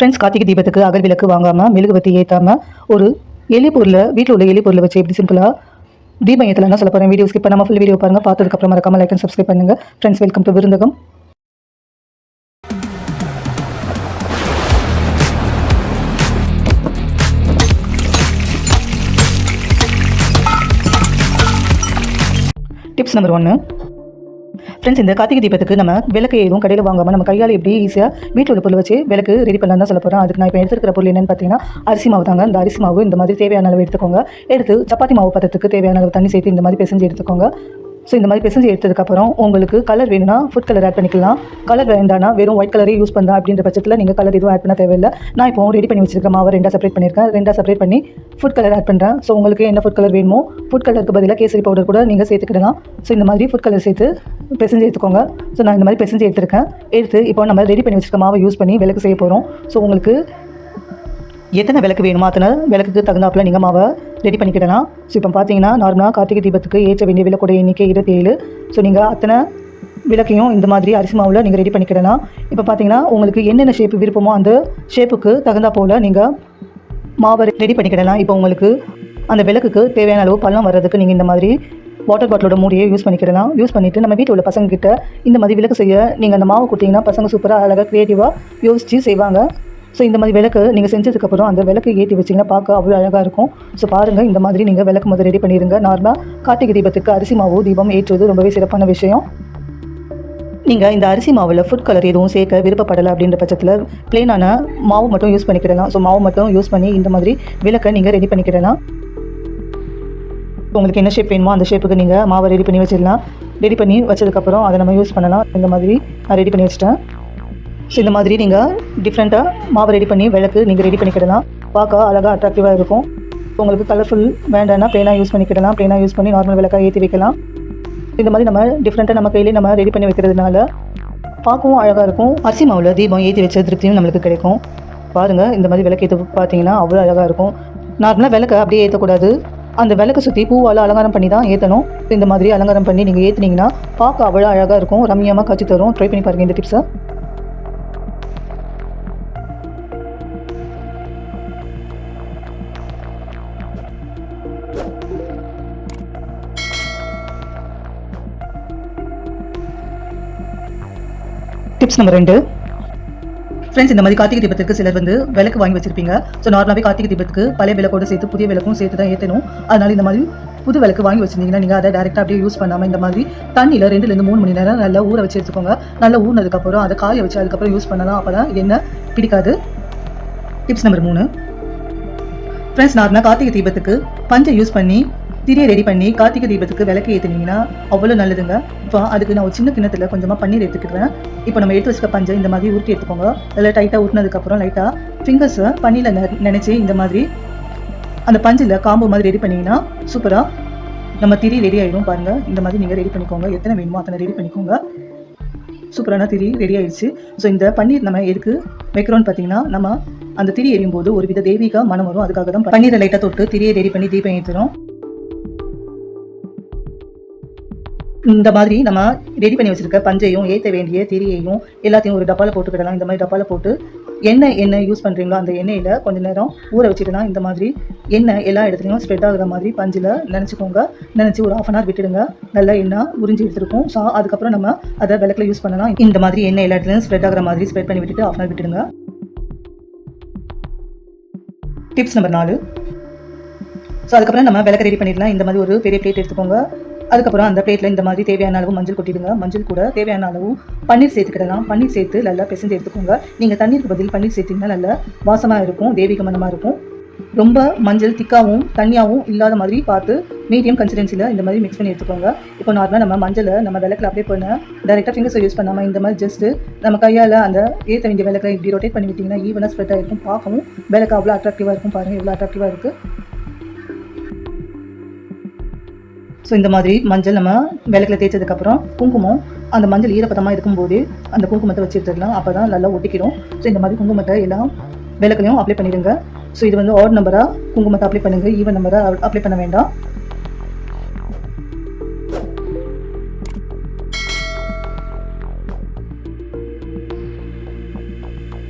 Friends Karthigai தீபத்துக்கு அகல் விளக்கு வாங்காமல் மெழுகுவத்தி ஏற்றாமல் ஒரு எலி பொருளை வீட்டில் உள்ள எலி பொருளை வச்சு எப்படி சிம்பிளாக தீபம் ஏற்றலாம் சொல்ல போகிறேன் வீடியோ ஸ்கிப் பண்ணாமல் ஃபுல் வீடியோ பாருங்கள் பார்த்ததுக்கப்புறம் மறக்காமல் லைக் அண்ட் சப்ஸ்கிரைப் பண்ணுங்கள் friends welcome to Virundhagam. Tips number ஒன்று ஃப்ரெண்ட்ஸ் இந்த கார்த்திகை தீபத்துக்கு நம்ம விளக்கு எதுவும் கடையில் வாங்காமல் நம்ம கையால் எப்படி ஈஸியாக வீட்டில் உள்ள பொருள் வச்சு விளக்கு ரெடி பண்ணலாம் தான் சொல்ல போகிறோம் அதுக்கு நான் இப்போ எடுத்துக்கிற பொருள் என்னென்னு பார்த்தீங்கன்னா அரிசி மாவு தாங்க. இந்த அரிசி மாவு இந்த மாதிரி தேவையான அளவு எடுத்துக்கோங்க. எடுத்து சப்பாத்தி மாவு பதத்துக்கு தேவையான அளவு தண்ணி சேர்த்து இந்த மாதிரி பிசைஞ்சு எடுத்துக்கோங்க. ஸோ இந்த மாதிரி பிசைஞ்சு எடுத்ததுக்கப்புறம் உங்களுக்கு கலர் வேணும்னா ஃபுட் கலர் ஆட் பண்ணிக்கலாம். கலர் வேண்டாம்னா வெறும் ஒயிட் கலரே யூஸ் பண்ணுறா அப்படின்ற பட்சத்தில் நீங்கள் கலர் எதுவும் ஆட் பண்ண தேவையில்லை. நான் இப்போ ரெடி பண்ணி வச்சிருக்க மாவை ரெண்டாக செப்பரேட் பண்ணியிருக்கேன். ரெண்டாக செப்பரேட் பண்ணி ஃபுட் கலர் ஆட் பண்ணுறேன் ஸோ உங்களுக்கு என்ன ஃபுட் கலர் வேணுமோ ஃபுட் கலருக்கு பதிலாக கேசரி பவுடர் கூட நீங்கள் சேர்த்துக்கிடலாம். ஸோ இந்த மாதிரி ஃபுட் கலர் சேர்த்து பிசைஞ்சு எடுத்துக்கோங்க. ஸோ நான் இந்த மாதிரி பிசைஞ்சு எடுத்திருக்கேன். எடுத்து இப்போ நம்ம ரெடி பண்ணி வச்சுருக்க மாவை யூஸ் பண்ணி விளக்கு செய்ய போகிறோம் ஸோ உங்களுக்கு எத்தனை விளக்கு வேணுமோ அத்தனை விளக்குக்கு தகுந்தாப்புல நீங்கள் மாவை ரெடி பண்ணிக்கிடலாம். ஸோ இப்போ பார்த்தீங்கன்னா நார்மலாக கார்த்திகை தீபத்துக்கு ஏற்ற வேண்டிய விளக்குடைய எண்ணிக்கை இருபத்தி ஏழு ஸோ நீங்கள் அத்தனை விளக்கையும் இந்த மாதிரி அரிசி மாவில் நீங்கள் ரெடி பண்ணிக்கிடலாம். இப்போ பார்த்தீங்கன்னா உங்களுக்கு என்னென்ன ஷேப் விருப்பமோ அந்த ஷேப்புக்கு தகுந்தா போல் நீங்கள் மாவை ரெடி பண்ணிக்கிடலாம். இப்போ உங்களுக்கு அந்த விளக்குக்கு தேவையான அளவு பள்ளம் வர்றதுக்கு நீங்கள் இந்த மாதிரி வாட்டர் பாட்டிலோட மூடியை யூஸ் பண்ணிக்கிடலாம். யூஸ் பண்ணிவிட்டு நம்ம வீட்டில் உள்ள பசங்க கிட்ட இந்த மாதிரி விளக்கு செய்ய நீங்கள் அந்த மாவு கொடுத்தீங்கன்னா பசங்க சூப்பராக அழகாக க்ரியேட்டிவாக யோசித்து செய்வாங்க. ஸோ இந்த மாதிரி விளக்கு நீங்கள் செஞ்சதுக்கப்புறம் அந்த விளக்கு ஏற்றி வச்சிங்கன்னா பார்க்க அவ்வளோ அழகாக இருக்கும். ஸோ பாருங்கள் இந்த மாதிரி நீங்கள் விளக்கு முதல் ரெடி பண்ணிடுங்க நார்மலாக கார்த்திகை தீபத்துக்கு அரிசி மாவு தீபம் ஏற்றுவது ரொம்பவே சிறப்பான விஷயம். நீங்கள் இந்த அரிசி மாவில் ஃபுட் கலர் எதுவும் சேர்க்க விருப்பப்படலை அப்படின்ற பட்சத்தில் பிளெயினான மாவு மட்டும் யூஸ் பண்ணிக்கிடலாம். ஸோ மாவு மட்டும் யூஸ் பண்ணி இந்த மாதிரி விளக்கை நீங்கள் ரெடி பண்ணிக்கிடலாம். உங்களுக்கு என்ன ஷேப் வேணுமோ அந்த ஷேப்புக்கு நீங்கள் மாவை ரெடி பண்ணி வச்சிடலாம். ரெடி பண்ணி வச்சதுக்கப்புறம் அதை நம்ம யூஸ் பண்ணலாம். இந்த மாதிரி நான் ரெடி பண்ணி வச்சிட்டேன். ஸோ இந்த மாதிரி நீங்கள் டிஃப்ரெண்ட்டாக மாவை ரெடி பண்ணி விளக்கு நீங்கள் ரெடி பண்ணிக்கிடலாம். பார்க்க அழகாக அட்ராக்டிவாக இருக்கும். உங்களுக்கு கலர்ஃபுல் வேண்டாம்னா ப்ளெயினாக யூஸ் பண்ணிக்கிடலாம். ப்ளெயினாக யூஸ் பண்ணி நார்மல் விளக்காக ஏற்றி வைக்கலாம். இந்த மாதிரி நம்ம டிஃப்ரெண்ட்டாக நம்ம கையிலே நம்ம ரெடி பண்ணி வைக்கிறதுனால பார்க்கவும் அழகாக இருக்கும். அரிசி மாவில் தீபம் ஏற்றி வச்ச திருப்தியும் நம்மளுக்கு கிடைக்கும். பாருங்கள் இந்த மாதிரி விளக்கு ஏற்ற பார்த்தீங்கன்னா அவ்வளோ அழகாக இருக்கும். நார்மலாக விளக்க அப்படியே ஏற்றக்கூடாது அந்த விளக்கை சுற்றி பூவால் அலங்காரம் பண்ணி தான் ஏற்றணும் இந்த மாதிரி அலங்காரம் பண்ணி நீங்கள் ஏற்றுனீங்கன்னா பார்க்க அவ்வளோ அழகாக இருக்கும். ரம்மியமாக காட்சி தரும். ட்ரை பண்ணி பாருங்கள் இந்த டிப்ஸை டிப்ஸ் நம்பர் ரெண்டு. ஃப்ரெண்ட்ஸ் இந்த மாதிரி கார்த்திகை தீபத்துக்கு சிலர் வந்து விளக்கு வாங்கி வச்சிருப்பீங்க. ஸோ நார்மலாகவே கார்த்திகை தீபத்துக்கு பழைய விளக்கோடு சேர்த்து புதிய விளக்கும் சேர்த்து தான் ஏற்றணும் அதனால இந்த மாதிரி புது விளக்கு வாங்கி வச்சிருந்தீங்கன்னா நீங்கள் அதை டேரெக்டாக அப்படியே யூஸ் பண்ணாமல் இந்த மாதிரி தண்ணியில் ரெண்டுலேருந்து மூணு மணி நேரம் நல்லா ஊற வச்சு எடுத்துக்கோங்க. நல்லா ஊறினதுக்கப்புறம் அதை காய வச்சு அதுக்கப்புறம் யூஸ் பண்ணலாம். அப்போ தான் என்ன பிடிக்காது. டிப்ஸ் நம்பர் மூணு. ஃப்ரெண்ட்ஸ் நார்மலாக கார்த்திகை தீபத்துக்கு பஞ்சை யூஸ் பண்ணி திரியை ரெடி பண்ணி கார்த்திகை தீபத்துக்கு விளக்கு ஏற்றினீங்கன்னா அவ்வளோ நல்லதுங்க. இப்போ அதுக்கு நான் ஒரு சின்ன கிண்ணத்தில் கொஞ்சமாக பன்னீர் எடுத்துக்கிறேன் இப்போ நம்ம எடுத்து வச்சுக்க பஞ்சை இந்த மாதிரி உருட்டி எடுத்துக்கோங்க. அதில் டைட்டாக ஊட்டினதுக்கப்புறம் லைட்டாக ஃபிங்கர்ஸை பன்னீரில் நினச்சி இந்த மாதிரி அந்த பஞ்சில் காம்பு மாதிரி ரெடி பண்ணிங்கன்னா சூப்பராக நம்ம திரி ரெடி ஆகிடும் பாருங்கள் இந்த மாதிரி நீங்கள் ரெடி பண்ணிக்கோங்க. எத்தனை வேணுமோ அத்தனை ரெடி பண்ணிக்கோங்க. சூப்பரான திரி ரெடி ஆயிடுச்சு. ஸோ இந்த பன்னீர் நம்ம எதுக்கு வைக்கிறோம்னு பார்த்தீங்கன்னா நம்ம அந்த திரி எரியும் போது ஒரு வித தெய்வீக மனம் வரும். அதுக்காக தான் பன்னீரை லைட்டாக தொட்டு திரியை ரெடி பண்ணி தீபம் ஏற்றுறோம் இந்த மாதிரி நம்ம ரெடி பண்ணி வச்சிருக்க பஞ்சையும் ஏற்ற வேண்டிய திரியையும் எல்லாத்தையும் ஒரு டப்பாவில் போட்டுக்கிடலாம் இந்த மாதிரி டப்பாவில் போட்டு எண்ணெய் எண்ணெய் யூஸ் பண்ணுறீங்களோ அந்த எண்ணெயில் கொஞ்ச நேரம் ஊற வச்சுக்கலாம் இந்த மாதிரி எண்ணெய் எல்லா இடத்துலையும் ஸ்ப்ரெட் ஆகுற மாதிரி பஞ்சில் நினச்சிக்கோங்க. நினச்சி ஒரு ஆஃப் அன் ஹவர் விட்டுடுங்க. நல்லா எண்ணெய் உறிஞ்சி எடுத்துருக்கும். ஸோ அதுக்கப்புறம் நம்ம அதை விளக்கில் யூஸ் பண்ணலாம். இந்த மாதிரி எண்ணெய் எல்லா இடத்துலையும் ஸ்ப்ரெட் ஆகிற மாதிரி ஸ்ப்ரெட் பண்ணி விட்டுட்டு ஆஃப் அன் ஹவர் விட்டுடுங்க. டிப்ஸ் நம்பர் நாலு. ஸோ அதுக்கப்புறம் நம்ம விளக்க ரெடி பண்ணிடலாம். இந்த மாதிரி ஒரு பெரிய பிளேட் எடுத்துக்கோங்க. அதுக்கப்புறம் அந்த பிளேட்டில் இந்த மாதிரி தேவையான அளவு மஞ்சள் கொட்டிடுங்க. மஞ்சள் கூட தேவையான அளவு பன்னீர் சேர்த்துக்கிடலாம் பன்னீர் சேர்த்து நல்லா பிசைஞ்சு எடுத்துக்கோங்க. நீங்கள் தண்ணீருக்கு பதில் பன்னீர் சேர்த்திங்கன்னா நல்லா வாசமாக இருக்கும் தெய்வீக மனமாக இருக்கும். ரொம்ப மஞ்சள் திக்காகவும் தண்ணியாகவும் இல்லாத மாதிரி பார்த்து மீடியம் கன்சிடென்சியில் இந்த மாதிரி மிக்ஸ் பண்ணி எடுத்துக்கோங்க. இப்போ நார்மலாக நம்ம மஞ்சளை நம்ம விளக்கில் அப்ளை பண்ண டேரெக்டாக ஃபிங்கர்ஸை யூஸ் பண்ணாமல் இந்த மாதிரி ஜஸ்ட்டு நம்ம கையால் அந்த ஏற்ற வேண்டிய விளக்கில் இப்படி ரொட்டேட் பண்ணி விட்டிங்கன்னா ஈவனாக ஸ்ப்ரெட் ஆகிருக்கும் பார்க்கவும் விளக்கு அவ்வளோ அட்ராக்டிவாக இருக்கும் பாருங்கள் எவ்வளோ அட்ராக்டிவாக இருக்குது ஸோ இந்த மாதிரி மஞ்சள் நம்ம விளக்கில் தேய்ச்சதுக்கப்புறம் குங்குமம் அந்த மஞ்சள் ஈரப்பதமாக இருக்கும்போது அந்த குங்குமத்தை வச்சு அப்போ தான் நல்லா ஒட்டிக்கிடும். ஸோ இந்த மாதிரி குங்குமத்தை எல்லாம் விளக்குலையும் அப்ளை பண்ணிடுங்க. ஸோ இது வந்து ஆட் நம்பராக குங்குமத்தை அப்ளை பண்ணுங்கள் ஈவன் நம்பராக அப்ளை பண்ண வேண்டாம்.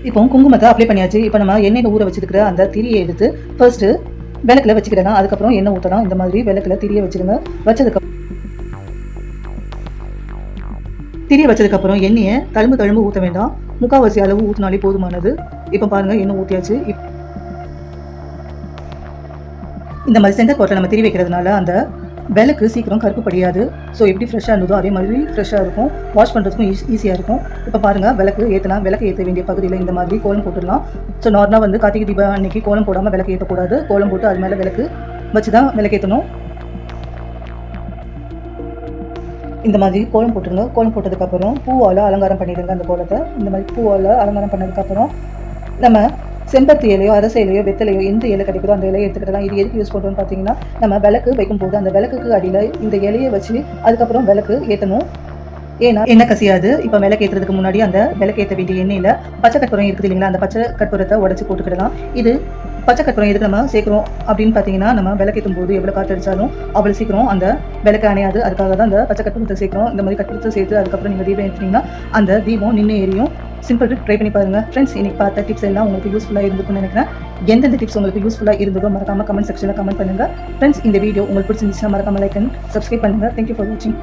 இப்போ குங்குமத்தை அப்ளை பண்ணியாச்சு. இப்போ நம்ம எண்ணெயில் ஊற வச்சிருக்கிற அந்த திரியை எடுத்து ஃபர்ஸ்ட்டு விளக்கில் வச்சுக்கிடலாம். அதுக்கப்புறம் எண்ணெய் ஊற்றலாம் இந்த மாதிரி விளக்குல திரிய வச்சுருங்க. வச்சதுக்கு திரிய வச்சதுக்கப்புறம் எண்ணெயை தழும்பு தழும்பு ஊற்ற வேண்டாம். முக்கால்வாசி அளவு ஊற்றினாலே போதுமானது. இப்போ பாருங்க எண்ணெய் ஊற்றியாச்சு இந்த மாதிரி சென்டர் நம்ம திரி வைக்கிறதுனால அந்த விளக்கு சீக்கிரம் கருப்பு படியாது. ஸோ எப்படி ஃப்ரெஷ்ஷாக இருந்ததோ அதே மாதிரி ஃப்ரெஷ்ஷாக இருக்கும். வாஷ் பண்ணுறதுக்கும் ஈஸியாக இருக்கும். இப்போ பாருங்கள் விளக்கு ஏற்றலாம் விளக்கு ஏற்ற வேண்டிய பகுதியில் இந்த மாதிரி கோலம் போட்டுடலாம். ஸோ நார்மலாக வந்து கார்த்திகை தீபம் அன்னைக்கு கோலம் போடாமல் விளக்கு ஏற்றக்கூடாது கோலம் போட்டு அது மேலே விளக்கு வச்சு தான் விளக்கேற்றணும் இந்த மாதிரி கோலம் போட்டுருங்க. கோலம் போட்டதுக்கப்புறம் பூவால் அலங்காரம் பண்ணிடுங்க அந்த கோலத்தை. இந்த மாதிரி பூவால் அலங்காரம் பண்ணதுக்கப்புறம் நம்ம செம்பருத்தி இலையோ அரச இலையோ வெத்தலையோ எந்த இலை கிடைக்குதோ அந்த இலையை எடுத்துக்கிடலாம் இது எதுக்கு யூஸ் பண்ணுறோம்னு பார்த்தீங்கன்னா நம்ம விளக்கு வைக்கும்போது அந்த விளக்குக்கு அடியில் இந்த இலையை வச்சு அதுக்கப்புறம் விளக்கு ஏற்றணும் ஏன்னா எண்ணெய் கசியாது. இப்போ விளக்கு ஏற்றுறதுக்கு முன்னாடி அந்த விளக்கு ஏற்ற வேண்டிய எண்ணெயில் பச்சை கற்பூரம் இருக்குது இல்லைங்களா? அந்த பச்சை கற்பூரத்தை உடச்சி போட்டுக்கிடலாம். இது பச்சை கற்பூரம் எதுக்கு நம்ம சேர்க்குறோம் அப்படின்னு பார்த்தீங்கன்னா நம்ம விளக்கேற்றும் போது எவ்வளோ காற்று அடித்தாலும் அவ்வளோ சீக்கிரம் அந்த விளக்கு அணையாது. அதுக்காக தான் அந்த பச்சை கற்பூரத்தை சேர்க்குறோம். இந்த மாதிரி கற்பூரத்தை சேர்த்து அதுக்கப்புறம் நீங்கள் தீபம் ஏற்றினீங்கன்னா அந்த தீபம் நின்று எரியும். சிம்பிள் ட்ரை பண்ணி பாருங்க. ஃப்ரெண்ட்ஸ் இன்னைக்கு பார்த்த டிப்ஸ் எல்லாம் உங்களுக்கு யூஸ்ஃபுல்லாக இருந்திருக்கும்னு நினைக்கிறேன். எந்தெந்த டிப்ஸ் உங்களுக்கு யூஸ்ஃபுல்லாக இருந்ததோ மறக்காம கமெண்ட் செக்ஷனில் கமெண்ட் பண்ணுங்க. ஃப்ரெண்ட்ஸ் இந்த வீடியோ உங்களுக்கு பிடிச்சிருந்துச்சுன்னா மறக்காம லைக் அண்ட் சப்ஸ்கிரைப் பண்ணுங்கள் தேங்க்யூ ஃபார் வாட்சிங்